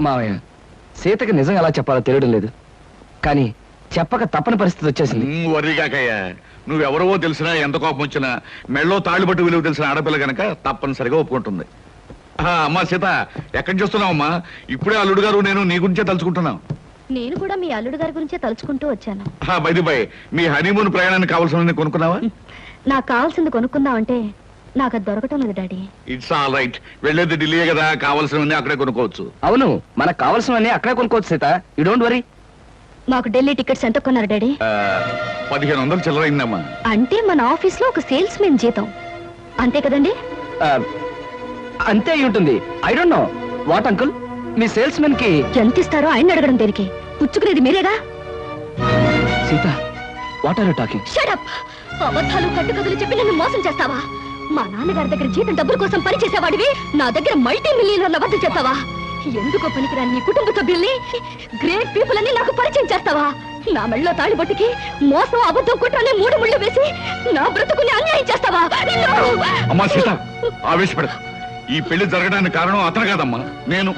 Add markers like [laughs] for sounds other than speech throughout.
మావయ్య సీతకి నిజం ఎలా చెప్పాలో తెలియడం లేదు. కానీ చెప్పక తప్పని పరిస్థితి వచ్చేసింది. వరిగాకయ్యా. నువ్వెవరవో తెలిసినా ఎంత కోపం వచ్చినా మెళ్ళో తాళ్ళు పట్టు విలువ తెలిసిన ఆడపిల్ల గనక తప్పనిసరిగా ఒప్పుకుంటుంది. ఆ, అమ్మా సీత ఎక్కడి చూస్తున్నావు అమ్మా ఇప్పుడే అల్లుడు గారు నేను నీ గురించే తలుచుకుంటున్నాం. నేను కూడా మీ అల్లుడు గారి గురించే తలుచుకుంటూ వచ్చాను. బై మీ హనీమూన్ ప్రయాణానికి కావాల్సిన కొనుక్కున్నావా? నాకు కావాల్సింది కొనుక్కుందామంటే నాకు అది దొరకటం లేదు డాడీ. ఇట్స్ ఆల్ రైట్ వెళ్ళేది ఢిల్లీ కదా కావాల్సినవన్నీ అక్కడే కొనుక్కోవచ్చు. అవును మనకు కావాల్సినవన్నీ అక్కడే కొనుక్కోవచ్చు సీత. యూ డోంట్ వరీ మాకు ఢిల్లీ టికెట్స్ ఎంత కొన్నారు డాడీ? పదిహేను వందలు చిల్లరైందమ్మా అంటే మన ఆఫీస్లో ఒక సేల్స్ మెన్ జీతం. అంతే కదండి? అంతే అయి ఉంటుంది. I don't know what uncle me sales మెన్కి ఎంత ఇస్తారో ఆయన అడగడం దేనికి? పుచ్చుకునేది మీరేగా? Sita what are you talking shut up అబద్ధాలు కట్టుకథలు చెప్పి నన్ను మోసం చేస్తావా? మా నాన్నగారి దగ్గర జీతం డబ్బుల కోసం పని చేసేవాడివి. నా దగ్గర మల్టీ మిలియనర్ల వద్ద చేస్తావా? ఎందుకో పనికిరాని నీ కుటుంబ సభ్యుల్ని గ్రేట్ పీపుల్ అని నాకు పరిచయం చేస్తావా? నా మెళ్ళలో తాళిబొట్టుకి మోసం అబద్ధం కుట్రని మూడు ముళ్ళు వేసి నా బ్రతుకుని అన్యాయం చేస్తావా? అమ్మా సీత ఈ పెళ్ళి జరగడానికి కారణం అతను కాదమ్మా నేను.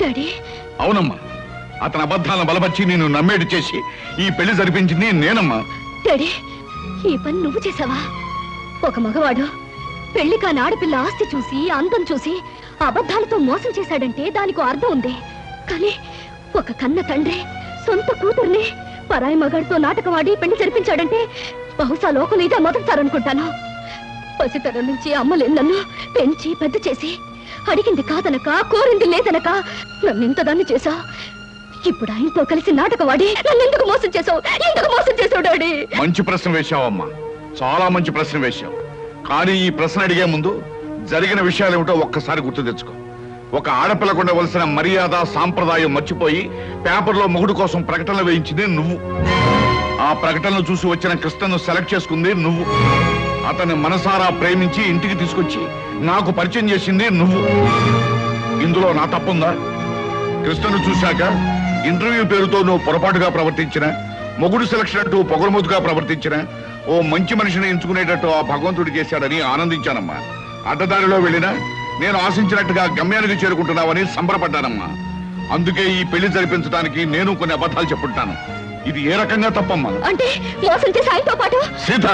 డాడీ. అవునమ్మా అతని అబద్ధాలను బలపరిచి నేను నమ్మేటి చేసి ఈ పెళ్ళి జరిపించింది నేనమ్మా. డాడీ ఈ పని నువ్వు చేసావా? ఒక మగవాడు పెళ్ళి కాని ఆడపిల్ల ఆస్తి చూసి అందం చూసి అబద్ధాలతో మోసం చేశాడంటే దానికి అర్థం ఉంది. కానీ ఒక కన్న తండ్రి సొంత కూతుర్ని పరాయి మగాడితో నాటకవాడి పెళ్ళి జరిపించాడంటే బహుశా లోకలు ఇదే మొదలుతారనుకుంటాను పసితరం నుంచి అమ్మలేని నన్ను పెంచి పెద్ద చేసి అడిగింది కాదనక కోరింది లేదనక నన్ను ఇంతదాన్ని చేశా ఇప్పుడు ఆయనతో కలిసి నాటకవాడి నన్ను ఎందుకు మోసం చేసావు ఎందుకు మోసం చేసావు డాడీ? మంచి ప్రశ్న వేశావమ్మా. చాలా మంచి ప్రశ్న వేశావు. కానీ ఈ ప్రశ్న అడిగే ముందు జరిగిన విషయాలు ఏమిటో ఒక్కసారి గుర్తు తెచ్చుకో. ఒక ఆడపిల్లకు ఉండవలసిన మర్యాద సాంప్రదాయం మర్చిపోయి పేపర్లో మొగుడు కోసం ప్రకటనలు వేయించింది నువ్వు. ఆ ప్రకటనలు చూసి వచ్చిన కృష్ణను సెలెక్ట్ చేసుకుంది నువ్వు. అతన్ని మనసారా ప్రేమించి ఇంటికి తీసుకొచ్చి నాకు పరిచయం చేసింది నువ్వు. ఇందులో నా తప్పుందా? కృష్ణను చూశాక ఇంటర్వ్యూ పేరుతో నువ్వు పొరపాటుగా ప్రవర్తించిన మొగుడు సెలక్షన్ అంటూ పొగరమోతుగా ప్రవర్తించిన ఓ మంచి మనిషిని ఎంచుకునేటట్టు ఆ భగవంతుడు చేశాడని ఆనందించానమ్మా. అడ్డదారిలో వెళ్ళినా నేను ఆశించినట్టుగా గమ్యానికి చేరుకుంటున్నావని సంబరపడ్డానమ్మా. అందుకే ఈ పెళ్ళి జరిపించడానికి నేను కొన్ని అబద్ధాలు చెప్పుంటాను. ఇది ఏ రకంగా తప్పమ్మా? అంటే మోసం చేసి ఆయనతో పాటు? సీత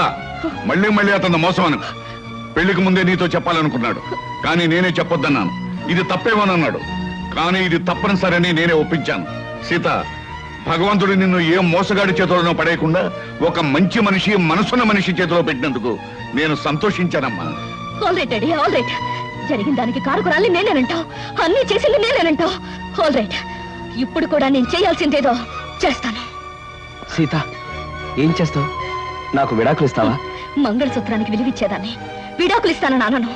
మళ్ళీ మళ్ళీ అతను మోసం అను పెళ్ళికి ముందే నీతో చెప్పాలనుకున్నాడు. కానీ నేనే చెప్పొద్దన్నాను. ఇది తప్పేమోనన్నాడు. కానీ ఇది తప్పనిసరని నేనే ఒప్పించాను. సీత భగవంతుడు నిన్ను ఏ మోసగాడి చేతిలోనో పడేయకుండా ఒక మంచి మనిషి మనసున్న మనిషి చేతిలో పెట్టినందుకు నేను సంతోషించానమ్మా. All right daddy all right జరిగిన దానికి కారుకురాలి నేనేనంటావు అన్ని చేసింది నేనేనంటావు ఆల్ రైట్ ఇప్పుడు కూడా నేను చేయాల్సిందేదో చేస్తాను. సీత ఏం చేస్తావు? నాకు విడాకులు ఇస్తావా? మంగళసూత్రానికి విలువిచ్చేదాన్ని. విడాకులు ఇస్తానని అనను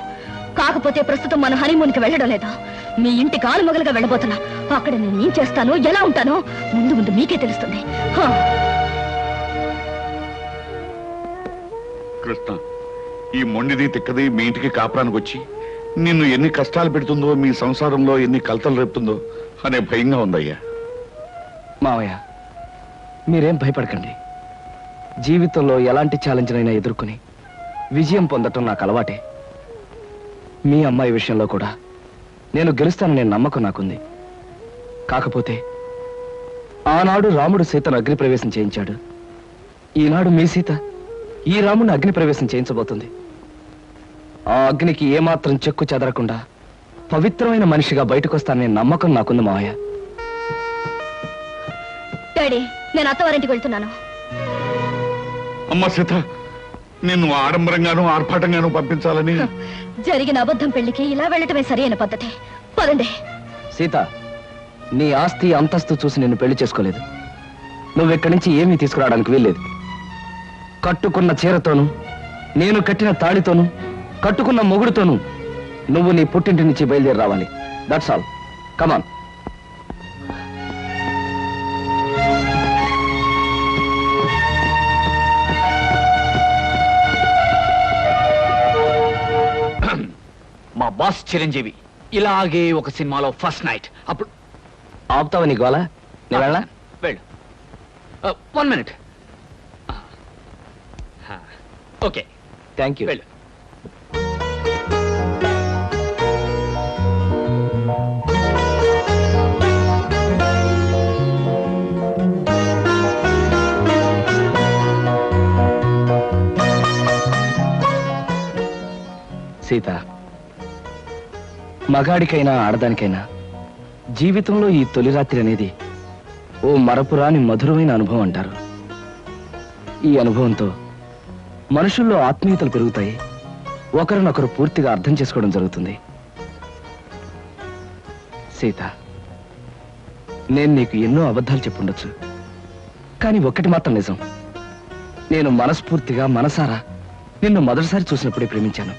కాకపోతే ప్రస్తుతం మన హనీమూన్కి వెళ్ళడం లేదా. మీ ఇంటి కాలు మొగలుగా వెళ్ళబోతున్నా. అక్కడ నేను ఏం చేస్తానో ఎలా ఉంటానో ముందు ముందు మీకే తెలుస్తుంది. కృష్ణ ఈ మొండిది తిక్కది మీ ఇంటికి కాపురానికి వచ్చి నిన్ను ఎన్ని కష్టాలు పెడుతుందో మీ సంసారంలో ఎన్ని కలతలు రేపుతుందో అనే భయంగా ఉందయ్యా. మావయ్య మీరేం భయపడకండి. జీవితంలో ఎలాంటి ఛాలెంజ్నైనా ఎదుర్కొని విజయం పొందటం నాకు అలవాటే. మీ అమ్మాయి విషయంలో కూడా నేను గెలుస్తాననే నమ్మకం నాకుంది. కాకపోతే ఆనాడు రాముడు సీతను అగ్నిప్రవేశం చేయించాడు. ఈనాడు మీ సీత ఈ రాముడిని అగ్నిప్రవేశం చేయించబోతుంది. ఆ అగ్నికి ఏమాత్రం చెక్కు చెదరకుండా పవిత్రమైన మనిషిగా బయటకొస్తాననే నమ్మకం నాకుంది మావయ్య. డాడీ నేను అత్తవారింటికి వెళ్తున్నాను. అమ్మ సీత! నిన్ను ఆడంబరంగాను ఆర్భాటంగాను పంపించాలని. జరిగిన అబద్ధం పెళ్ళికి ఇలా వెళ్ళటమే సరైన పద్ధతి. పదండి. సీత నీ ఆస్తి అంతస్తు చూసి నిన్ను పెళ్ళి చేసుకోలేదు. నువ్వు ఇక్కడి నుంచి ఏమీ తీసుకురావడానికి వీల్లేదు. కట్టుకున్న చీరతోనూ నేను కట్టిన తాళితోనూ కట్టుకున్న మొగుడుతోనూ నువ్వు నీ పుట్టింటి నుంచి బయలుదేరి రావాలి. That's all come on boss Chiranjeevi. ఇలాగే ఒక సినిమాలో ఫస్ట్ నైట్ అప్పుడు ఆపుతావా నీకు వాళ్ళ. నేను వెళ్ళు one minute okay. Thank you వెళ్ళు. సీత మగాడికైనా ఆడదానికైనా జీవితంలో ఈ తొలి రాత్రి అనేది ఓ మరపురాని మధురమైన అనుభవం అంటారు. ఈ అనుభవంతో మనుషుల్లో ఆత్మీయతలు పెరుగుతాయి. ఒకరినొకరు పూర్తిగా అర్థం చేసుకోవడం జరుగుతుంది. సీత నేను నీకు ఎన్నో అబద్ధాలు చెప్పుండొచ్చు. కానీ ఒక్కటి మాత్రం నిజం. నేను మనస్ఫూర్తిగా మనసారా నిన్ను మొదటిసారి చూసినప్పుడే ప్రేమించాను.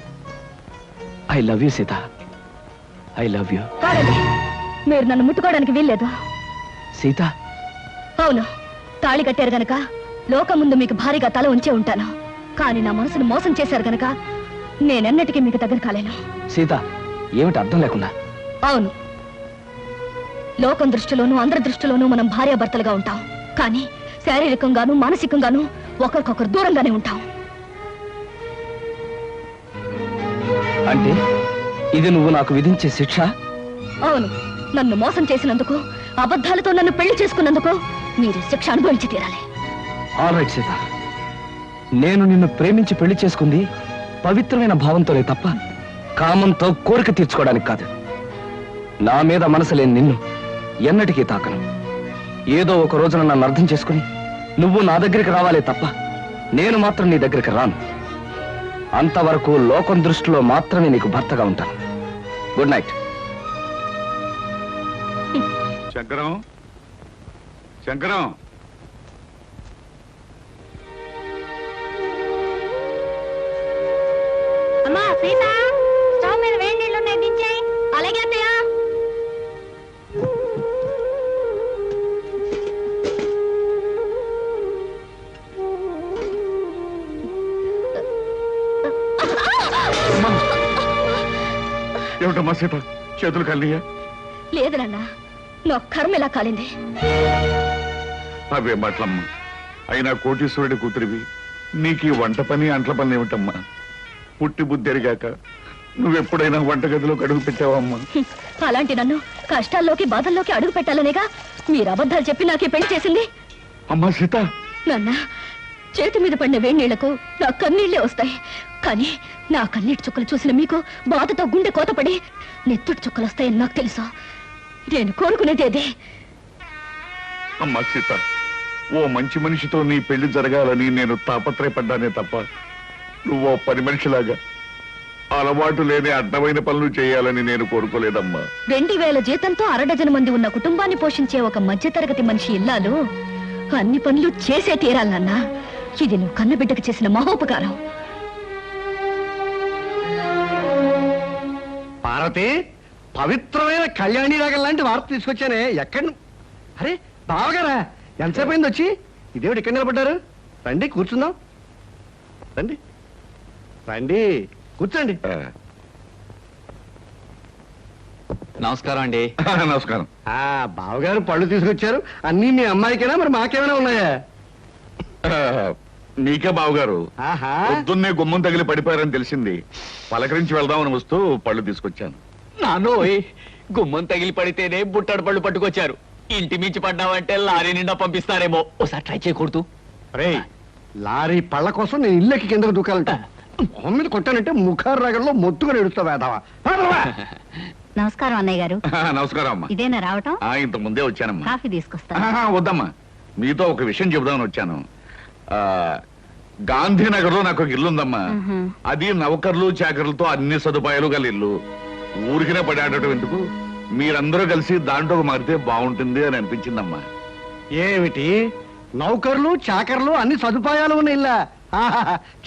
I love you Sita. I love you కాదండి. మీరు నన్ను ముట్టుకోవడానికి వీల్లేదు. సీత. అవును. తాళి కట్టారు గనక లోకం ముందు మీకు భారీగా తల ఉంచే ఉంటాను. కానీ నా మనసును మోసం చేశారు గనక నేనెన్నటికీ మీకు దగ్గర కాలేను. సీత ఏమిటి అర్థం లేకుండా? అవును. లోకం దృష్టిలోనూ అందరి దృష్టిలోనూ మనం భార్యాభర్తలుగా ఉంటాం. కానీ శారీరకంగాను మానసికంగాను ఒకరికొకరు దూరంగానే ఉంటాం. అంటే? ఇది నువ్వు నాకు విధించే శిక్ష? అవును. నన్ను మోసం చేసినందుకు అబద్ధాలతో నన్ను పెళ్ళి చేసుకున్నందుకు మీరు శిక్ష అనుభవించి తీరాలి. All right Sita. నేను నిన్ను ప్రేమించి పెళ్ళి చేసుకుంది పవిత్రమైన భావంతోనే తప్ప కామంతో కోరిక తీర్చుకోవడానికి కాదు. నా మీద మనసు లేని నిన్ను ఎన్నటికీ తాకను. ఏదో ఒక రోజున నన్ను అర్థం చేసుకుని నువ్వు నా దగ్గరికి రావాలే తప్ప నేను మాత్రం నీ దగ్గరికి రాను. అంతవరకు లోకం దృష్టిలో మాత్రమే నీకు భర్తగా ఉంటాను. Good night. శంకరం? శంకరం? అమ్మా సీత! సీత చేతులు కలియా లేదు నాన్న నా కర్మ ఇలా కాలింది? అవే మాటలమ్మా. అయినా కోటీశ్వరుడి కూతురివి. నీకు ఈ వంట పని అంట్ల పని ఏమిటమ్మా? పుట్టి బుద్ధి ఎరిగాక నువ్వెప్పుడైనా వంటగదిలో అడుగు పెట్టావమ్మా. అలాంటి నన్ను కష్టాల్లోకి బాధల్లోకి అడుగు పెట్టాలనేగా మీరు అబద్ధాలు చెప్పి నాకే పెళ్ళి చేసింది? అమ్మా సీత. నాన్న చేతి మీద పడిన వేణీళ్ళకు నా కన్నీళ్ళే వస్తాయి. కానీ నా కన్నీటి చుక్కలు చూసిన మీకు బాధతో గుండె కోతపడి నెత్తుటి చుక్కలు వస్తాయని నాకు తెలుసు? నేను కోరుకునేది అదే. అమ్మా సీత ఓ మంచి మనిషితో నీ పెళ్ళి జరగాలని నేను తాపత్రయపడ్డానే తప్ప నువ్వు ఓ పని మనిషిలాగా అలవాటు లేని అడ్డమైన పనులు చేయాలని నేను కోరుకోలేదమ్మా. రెండు వేల జీతంతో అరడజన మంది ఉన్న కుటుంబాన్ని పోషించే ఒక మధ్యతరగతి మనిషి ఇల్లాలు అన్ని పనులు చేసే తీరాలన్నా ఇది నువ్వు కన్నబిడ్డకు చేసిన మహోపకారం. పార్వతి పవిత్రమైన కళ్యాణి రాగం లాంటి వార్త తీసుకొచ్చానే. ఎక్కడ అరే బావగారా ఎంతసేపు అయింది వచ్చి ఇదేమిటి ఇక్కడ నిలబడ్డారు? రండి కూర్చుందాం. రండి. రండి కూర్చోండి. నమస్కారం అండి. నమస్కారం. ఆ బావగారు పళ్ళు తీసుకొచ్చారు. అన్నీ మీ అమ్మాయికేనా? మరి మాకేమైనా ఉన్నాయా? నీకే బావగారు. ఆహా. పొద్దున్నే గుమ్మం తగిలి పడిపోయారని తెలిసింది. పలకరించి వెళ్దామని వస్తూ పళ్ళు తీసుకొచ్చాను. నానోయ్ గుమ్మం తగిలి పడితేనే బుట్టడు పళ్ళు పట్టుకొచ్చారు. ఇంటి మించి పడ్డావంటే లారీ నిండా పంపిస్తారేమో. ఒకసారి ట్రై చేయకూడదు. రే లారీ పళ్ళ కోసం నేను ఇల్లెక్కి కిందకు దూకాలంట మొహం మీద కొట్టానంటే ముఖారు రాగంలో మొత్తుగా ఎడుస్తావు వేదావా నమస్కారం అన్నయ్య గారు. ఆ, [laughs] నమస్కారం అమ్మా. ఇదేనా రావటం? ఇంత ముందే వచ్చానమ్మా. కాఫీ తీసుకొస్తా వద్దమ్మా. మీతో ఒక విషయం చెబుదామని వచ్చాను. గాంధీనగర్లో నాకు ఒక ఇల్లు ఉందమ్మా. అది నౌకర్లు చాకర్లతో అన్ని సదుపాయాలు గల ఇల్లు. ఊరికినే పడాడటం ఎందుకు? మీరందరూ కలిసి దాంట్లో మారితే బాగుంటుంది అని అనిపించిందమ్మా. ఏమిటి? నౌకర్లు చాకర్లు అన్ని సదుపాయాలు ఉన్న ఇల్లా?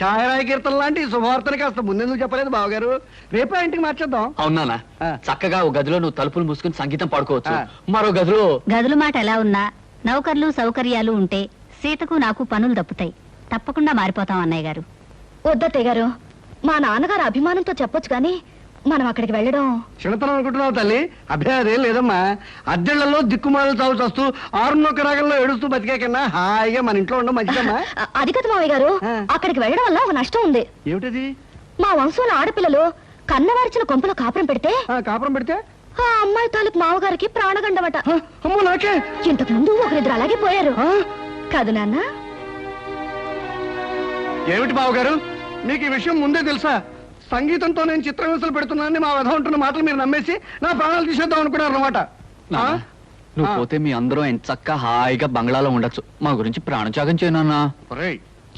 ఛాయరాయ కీర్తన లాంటి శుభవార్తని కాస్త ముందెందుకు చెప్పలేదు బావగారు? రేపే ఇంటికి మార్చేద్దాం. అవునానా ఆ. చక్కగా ఒక గదిలో నువ్వు తలుపులు మూసుకుని సంగీతం పాడుకోవచ్చు. మరో గదిలో గదుల మాట ఎలా ఉన్నా నౌకర్లు సౌకర్యాలు ఉంటే సీతకు నాకు పనులు తప్పుతాయి తప్పకుండా మారిపోతాం అన్నయ్య గారు. వద్దత్తయ్య గారు మా నాన్నగారు అభిమానంతో చెప్పొచ్చు కానీ మనం అక్కడికి వెళ్ళడం చిన్నతనం అనుకుంటున్నావు తల్లి? అభ్యాదేం లేదమ్మా. అద్దెళ్ళలో దిక్కుమాలు చావు చస్తూ ఆరున్నొక్క రాగంలో ఏడుస్తూ బతికే కన్నా హాయిగా మన ఇంట్లో ఉండడం మంచిదమ్మా. అది కదా మావయ్య గారు. అక్కడికి వెళ్ళడం వల్ల ఒక నష్టం ఉంది. ఏమిటది? మా వంశంలో ఆడపిల్లలు కన్నవారిచిన కొంపలో కాపురం పెడితే? ఆ, కాపురం పెడితే? ఆ అమ్మాయి తాలూకు మావగారికి ప్రాణగండమట. ఆ, అమ్మో నాకే! ఇంతకు ముందు ఒకరిద్దరు అలాగే పోయారు. కాదు నాన్న. ఏమిటి బావగారు? మీకు ఈ విషయం ముందే తెలుసా? సంగీతంతో నేను చిత్రహింసలు పెడుతున్నానని మా విధం ఉంటున్న మాటలు మీరు నమ్మేసి నా ప్రాణాలు తీసేద్దాం అనుకున్నారు అనమాట నాన్న, నువ్వు. పోతే మీ అందరూ ఎంత చక్క హాయిగా బంగ్లాలో ఉండొచ్చు. మా గురించి ప్రాణత్యాగం చేయనన్నా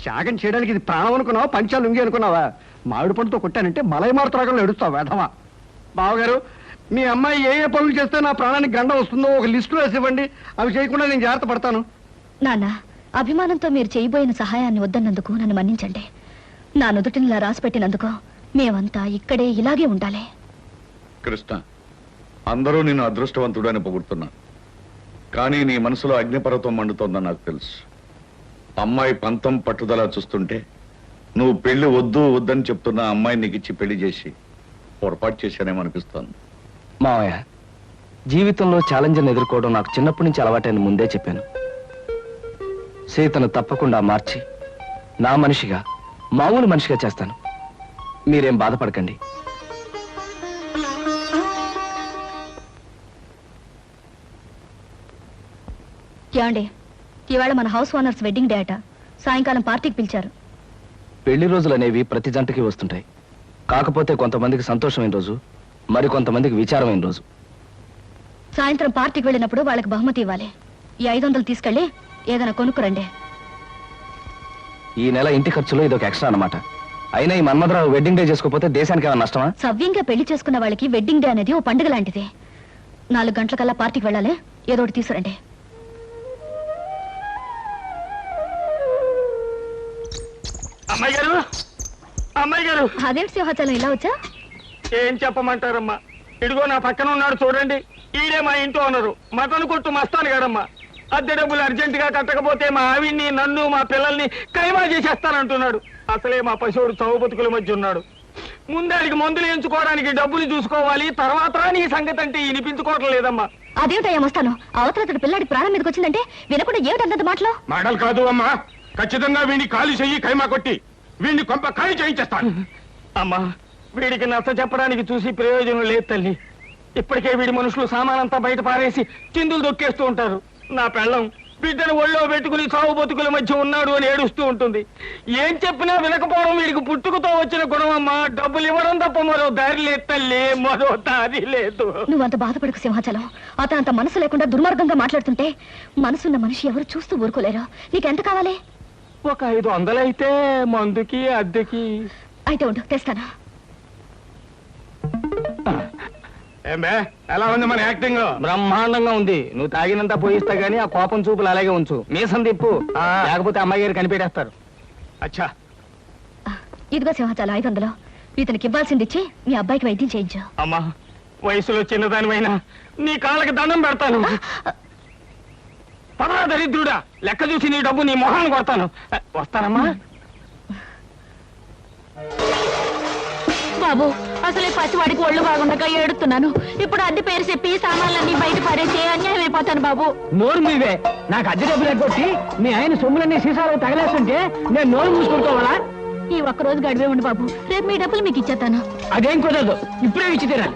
త్యాగం చేయడానికి ఇది ప్రాణం అనుకున్నావా పంచాలు ఉంగి అనుకున్నావా? మామిడి పండుతో కొట్టానంటే మలై మారుతరాగంలో ఎడుస్తావు వేధవా. బావగారు మీ అమ్మాయి ఏ ఏ పనులు చేస్తే నా ప్రాణానికి గండం వస్తుందో ఒక లిస్టు రాసి ఇవ్వండి అవి చేయకుండా నేను జాగ్రత్త పడతాను. నాన్న అభిమానంతో మీరు చేయబోయిన సహాయాన్ని వద్దన్నందుకు నన్ను మన్నించండి. నా నుదుటిని ఇలా రాసి పెట్టినందుకు మేమంతా ఇక్కడే ఇలాగే ఉండాలి. కృష్ణ అందరూ నిన్ను అదృష్టవంతుడు అని పొగుడుతున్నా. కానీ నీ మనసులో అగ్నిపర్వతం మండుతోందని నాకు తెలుసు. అమ్మాయి పంతం పట్టుదల చూస్తుంటే నువ్వు పెళ్ళి వద్దు వద్దని చెప్తున్న అమ్మాయి నీకు ఇచ్చి పెళ్ళి చేసి పొరపాటు చేశానేమో అనిపిస్తోంది. మావయ్య జీవితంలో ఛాలెంజ్ని ఎదుర్కోవడం నాకు చిన్నప్పటి నుంచి అలవాటైన ముందే చెప్పాను. సీతను తప్పకుండా మార్చి నా మనిషిగా మామూలు మనిషిగా చేస్తాను. మీరేం బాధపడకండి. ఏమండి? ఇవాళ మన హౌస్ ఓనర్స్ వెడ్డింగ్ డే అట. సాయంకాలం పార్టీకి పిలిచారు. పెళ్ళి రోజులు అనేవి ప్రతి జంటకి వస్తుంటాయి. కాకపోతే కొంతమందికి సంతోషమైన రోజు మరి కొంతమందికి విచారమైన రోజు. సాయంత్రం పార్టీకి వెళ్ళినప్పుడు వాళ్ళకి బహుమతి ఇవ్వాలి. ఈ ఐదు వందలు తీసుకెళ్ళి ఏదైనా కొనుక్కురండి. ఈ నెల ఇంటి ఖర్చులో ఇదొక ఎక్స్ట్రా అన్నమాట. అయినా ఈ మన్మధరావు వెడ్డింగ్ డే చేసుకోకపోతే దేశానికి ఏమైనా నష్టమా? సవ్యంగా పెళ్ళి చేసుకున్న వాళ్ళకి వెడ్డింగ్ డే అనేది ఓ పండుగ లాంటిది. నాలుగు గంటలకల్లా పార్టీకి వెళ్ళాలి. ఏదో ఒకటి తీసుకురండి. అమ్మాయి గారు? అమ్మాయి గారు? అదేంటి సింహాచలం ఇలా వచ్చా? ఏం చెప్పమంటారమ్మా? ఇదిగో నా పక్కన ఉన్నాడు చూడండి. ఈడే మా ఇంట్లో ఉన్నారు. మటన్ కొట్టు మస్తాను గారమ్మా అద్దె డబ్బులు అర్జెంట్గా కట్టకపోతే మా ఆవిడ్ని నన్ను మా పిల్లల్ని కైమా చేసేస్తానంటున్నాడు. అసలే మా పశువుడు చౌ బతుకుల మధ్య ఉన్నాడు. ముందాడికి మందులు ఎంచుకోవడానికి డబ్బులు చూసుకోవాలి తర్వాత నీ సంగతి అంటే వినిపించుకోవటం లేదమ్మా. అదేమిటయ్యా వస్తాను అవతల పిల్లాడి ప్రాణం మీదకి వచ్చిందంటే వినకుండా ఏమిటి అంతంత మాటలు? మాటలు కాదు అమ్మా. ఖచ్చితంగా వీడిని ఖాళీ చెయ్యి ఖైమా కొట్టి వీడిని కొంప ఖాళీ చేయించేస్తాను. అమ్మా వీడికి నచ్చ చెప్పడానికి చూసి ప్రయోజనం లేదు తల్లి. ఇప్పటికే వీడి మనుషులు సామానంతా బయట పారేసి చిందులు దొక్కేస్తూ ఉంటారు. నా పెళ్ళం. బిడ్డను ఒళ్ళో పెట్టుకుని సాగు బతుకుల మధ్య ఉన్నాడు అని ఏడుస్తూ ఉంటుంది. ఏం చెప్పినా వినకపోవడం వీడికి పుట్టుకతో వచ్చిన గుణం అమ్మా. డబ్బులు ఇవ్వడం తప్ప మరో దారి లేదు తల్లి మరో దారి లేదు. నువ్వంత బాధపడకు సింహాచలం. అతను అంత మనసు లేకుండా దుర్మార్గంగా మాట్లాడుతుంటే మనసున్న మనిషి ఎవరు చూస్తూ ఊరుకోలేరు. నీకెంత కావాలి? ఒక ఐదు వందలైతే మందుకి అద్దెకి. అయితే ఉండు తెస్తాను. ఏమే? ఎలా ఉంది మన యాక్టింగ్? బ్రహ్మాండంగా ఉంది. నువ్వు తాగినంత పోయిస్తా గానీ ఆ కోపం చూపులు అలాగే ఉంచు. మీసం తిప్పు. లేకపోతే అమ్మాయి గారు కనిపెట్టేస్తారు. అచ్చా. ఇదిగో సింహాచలం ఐదు వందలు ఇతనికి ఇవ్వాల్సింది ఇచ్చి మీ అబ్బాయికి వైద్యం చేయించు. అమ్మా వయసులో చిన్నదానివైనా నీ కాళ్ళకి దండం పెడతాను. పదరా దరిద్రుడా లెక్క చూసి నీ డబ్బు నీ మొహాన్ని కొడతాను. వస్తానమ్మా. బాబు అసలే పసివాడికి ఒళ్ళు బాగుండగా ఏడుతున్నాను. ఇప్పుడు అద్దె పేరు చెప్పి సామాన్లన్నీ బయట పారేసి అన్యాయం అయిపోతాను బాబు. నోరు మీవే. నాకు అద్దె డబ్బులు ఎగ్గొట్టి మీ ఆయన సొమ్ములన్నీ సీసాలు తగలేస్తుంటే నేను నోరు మూసుకుంటావాలా ఈ ఒక్క రోజు గడివే ఉండు బాబు. రేపు మీ డబ్బులు మీకు ఇచ్చేస్తాను. అదేం కుదరదు. ఇప్పుడే ఇచ్చి తీరాలి.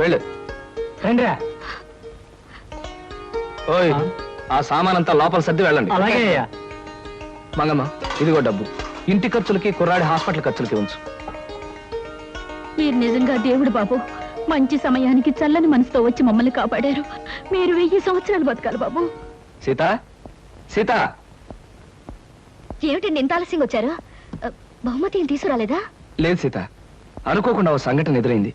వెళ్ళు. రండిరా. ఓయ్ ఆ? సామానంతా లోపల సర్ది వెళ్ళండి. అలాగే అయ్యా. మంగమ్మ ఇదిగో డబ్బు. ఇంటి ఖర్చులకి కుర్రాడి హాస్పిటల్ ఖర్చులకి ఉంచు. మీరు నిజంగా దేవుడు బాబు. మంచి సమయానికి చల్లని మనసుతో వచ్చి మమ్మల్ని కాపాడారు. మీరు వెయ్యి సంవత్సరాలు బతకాలి బాబు. సీత సీత. ఏమిటండి ఇంత ఆలస్యంగా వచ్చారు? బహుమతి ఏం తీసుకురాలేదా? లేదు సీత. అనుకోకుండా ఓ సంఘటన ఎదురైంది.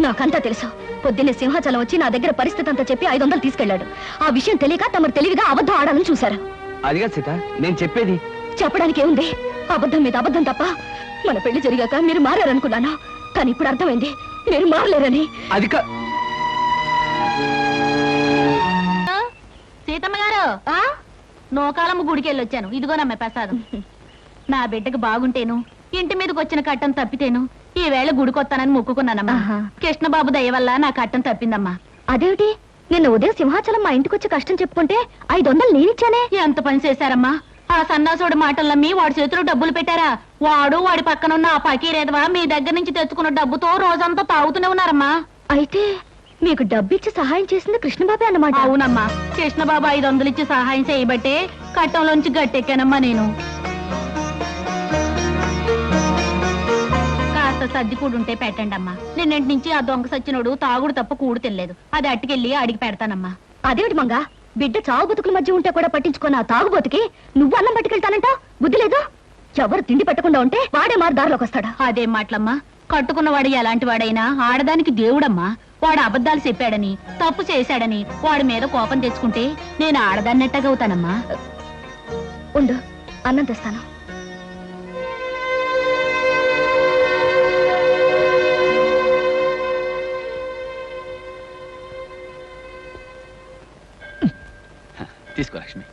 నాకంతా తెలుసు. పొద్దున్నే సింహాచలం వచ్చి నా దగ్గర పరిస్థితి అంతా చెప్పి ఐదు వందలు తీసుకెళ్ళాడు ఆ విషయం తెలియక తమరు తెలివిగా అబద్ధం ఆడాలని చూశారు. అదిగా సీత నేను చెప్పేది. చెప్పడానికి ఏముంది? అబద్ధం మీద అబద్ధం తప్ప మన పెళ్ళి జరిగాక మీరు మారారనుకున్నాను. కానీ ఇప్పుడు అర్థమైంది మీరు మారలేరని అది సీతమ్మ గారు? నోకాలమ్మ గుడికి వెళ్ళొచ్చాను ఇదిగోనమ్మ ప్రసాదం. [laughs] నా బిడ్డకు బాగుంటేను ఇంటి మీదకి వచ్చిన కట్టం తప్పితేను ఈ వేళ గుడికొత్తానని మొక్కుకున్నానమ్మా. ఆహా. కృష్ణబాబు దయ వల్ల నా కట్టం తప్పిందమ్మా. అదేమిటి? నిన్న ఉదయం సింహాచలం మా ఇంటికి వచ్చి కష్టం చెప్పుకుంటే ఐదు వందలు నేనిచ్చానే. ఎంత పని చేశారమ్మా? ఆ సన్నాసుడి మాటలు నమ్మి వాడి చేతిలో డబ్బులు పెట్టారా? వాడు వాడి పక్కనున్న ఆ పకీరేదవా మీ దగ్గర నుంచి తెచ్చుకున్న డబ్బుతో రోజంతా తాగుతూనే ఉన్నారమ్మా. అయితే మీకు డబ్బిచ్చి సహాయం చేసింది కృష్ణబాబే అన్నమాట. అవునమ్మా. కృష్ణబాబు ఐదు వందలు ఇచ్చి సహాయం చేయబట్టే కట్టంలోంచి గట్టెక్కానమ్మా నేను. కాస్త సర్ది కూడుంటే పెట్టండి అమ్మా నిన్నటి నుంచి ఆ దొంగ సచ్చినోడు తాగుడు తప్ప కూడు తినలేదు. అది అట్టుకెళ్ళి అడిగి పెడతానమ్మా. అదేమిటి మంగ? బిడ్డ చావు బతుకుల మధ్య ఉంటే కూడా పట్టించుకున్న ఆ తాగుబోతుకి నువ్వు అన్నం పట్టుకెళ్తానంట బుద్ధి లేదు? ఎవరు తిండి పెట్టకుండా ఉంటే వాడే మారు దారిలోకి వస్తాడా? అదేం మాటలమ్మా. కట్టుకున్నవాడు ఎలాంటి వాడైనా ఆడదానికి దేవుడమ్మా. వాడు అబద్ధాలు చెప్పాడని తప్పు చేశాడని వాడి మీద కోపం తెచ్చుకుంటే నేను ఆడదాన్నట్టగవుతానమ్మా. ఉండు అన్నం తెస్తాను. తీసుకో లక్ష్మి.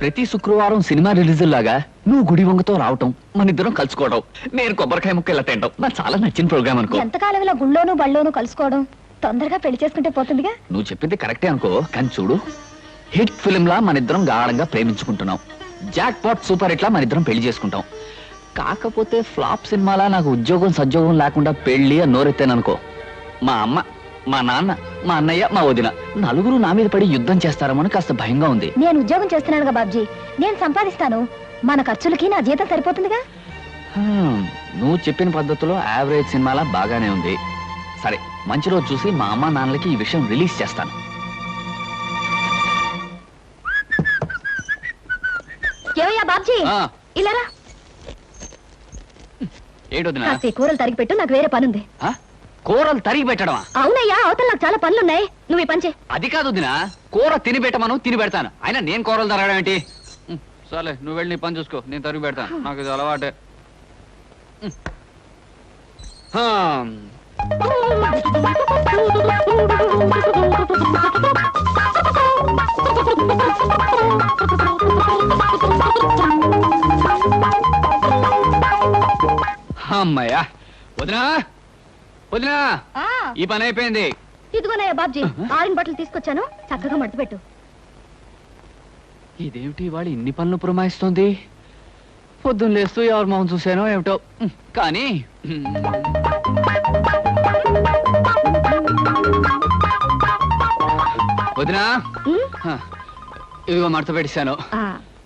ప్రతి శుక్రవారం సినిమా రిలీజ్ లాగా నువ్వు గుడి వంగతో రావటం మన ఇద్దరం కలుసుకోవడం నేను కొబ్బరికాయ ముక్క ఇలా తింటాం నాకు చాలా నచ్చిన ప్రోగ్రామ్ అనుకో. ఎంతకాలం ఇలా గుళ్ళోను బళ్ళోను కలుసుకోవడం? తొందరగా పెళ్ళి చేసుకుంటే పోతుందిగా? నువ్వు చెప్పింది కరెక్టే అనుకో కానీ చూడు హిట్ ఫిలిం లా మన ఇద్దరం గాఢంగా ప్రేమించుకుంటున్నాం. జాక్ పాట్ సూపర్ హిట్ లా మన ఇద్దరం పెళ్ళి చేసుకుంటాం. కాకపోతే ఫ్లాప్ సినిమాలా నాకు ఉద్యోగం సద్యోగం లేకుండా పెళ్ళి అని నోరెత్తాననుకో మా అమ్మ మా నాన్న మా అన్నయ్య మా వదిన నలుగురు నా మీద పడి యుద్ధం చేస్తారేమో కాస్త భయంగా ఉంది. నేను ఉద్యోగం చేస్తున్నానుగా బాబ్జీ. నేను సంపాదిస్తాను. మన ఖర్చులకి నా జీతం సరిపోతుందిగా? హ్మ్, నువ్వు చెప్పిన పద్ధతిలో యావరేజ్ సినిమాలా బాగానే ఉంది. సరే మంచి రోజు చూసి మా అమ్మ నాన్నలకి ఈ విషయం రిలీజ్ చేస్తాను. ఏమయ్యా బాబ్జీ? ఆ, ఇలారా ఏంటొదినా కాస్త ఈ కూరలు తరిగి పెట్టు నాకు వేరే పనుంది. ఆ? కూరలు తరిగి పెట్టడమా? అవునయ్యా అవతల నాకు చాలా పనులున్నాయి. నువ్వు ఈ పని చేయి. అది కాదు దినా కూర తిని పెట్టమను తిని పెడతాను. అయినా నేను కూరలు తరగడం ఏంటి? ఉమ్, సర్లే నువ్వు వెళ్ళి నీ పని చూసుకో. నేను తరిగి పెడతాను. నాకు ఇది అలవాటే. ఉమ్. హా, అమ్మయ్యా వదినా. వదినా! ఈ పని అయిపోయింది. ఇదిగోనయ్యా బాబ్జీ ఆరిన బట్టలు తీసుకొచ్చాను. చక్కగా మడత పెట్టు ఇదేమిటి వాడు ఇన్ని పనులు పురమాయిస్తోంది? పొద్దున్న లేస్తూ ఎవరి మొహం చూశానో ఏమిటో. కానీ వదినా! ఇదిగో మడత పెట్టేశాను.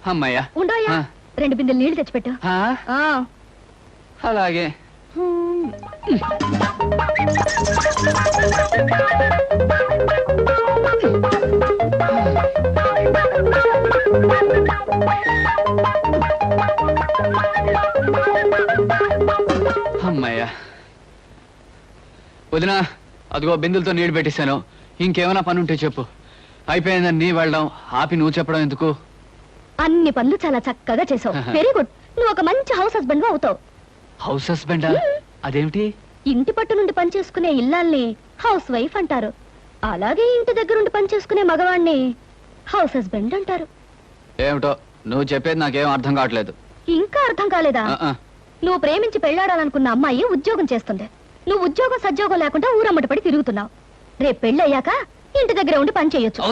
అమ్మయ్యా. ఉండోయ్యా ఆ. రెండు బిందెలు నీళ్ళు తెచ్చిపెట్టు. అలాగే. అమ్మయ్యా. వదినా అదిగో బిందులతో నీళ్ళు పెట్టేశాను. ఇంకేమైనా పని ఉంటే చెప్పు. అయిపోయిందని నీ వెళ్ళడం? ఆపి నువ్వు చెప్పడం ఎందుకు? అన్ని పనులు చాలా చక్కగా చేసావు. వెరీ గుడ్ నువ్వు ఒక మంచి హౌస్ హస్బెండ్ అవుతావు. హౌస్ హస్బెండా? అదేమిటి? ఇంటి పట్టు నుండి పని చేసుకునే ఇల్లాల్ని హౌస్ వైఫ్ అంటారు. అలాగే ఇంటి దగ్గర ఉండి పని చేసుకునే మగవాణ్ణి హౌస్ హస్బెండ్ అంటారు. ఏమిటో? నువ్వు చెప్పేది నాకేం అర్థం కావట్లేదు. ఇంకా అర్థం కాలేదా. నువ్వు ప్రేమించి పెళ్ళాడాలనుకున్న అమ్మాయి ఉద్యోగం చేస్తుంది. నువ్వు ఉద్యోగం సద్యోగం లేకుండా ఊరమ్మటి పడి తిరుగుతున్నావు. రేపు పెళ్ళయ్యాక ఇంటి దగ్గర ఉండి పని చేయొచ్చు.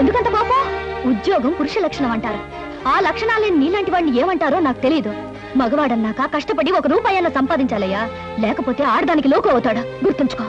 ఎందుకంత పాపం ఉద్యోగం పురుష లక్షణం అంటారు. ఆ లక్షణాలే నీలాంటి వాడిని ఏమంటారో నాకు తెలియదు మగవాడన్నాక కష్టపడి ఒక రూపాయన్న సంపాదించాలయ్యా. లేకపోతే ఆడదానికి లోకు అవుతాడా? గుర్తుంచుకో.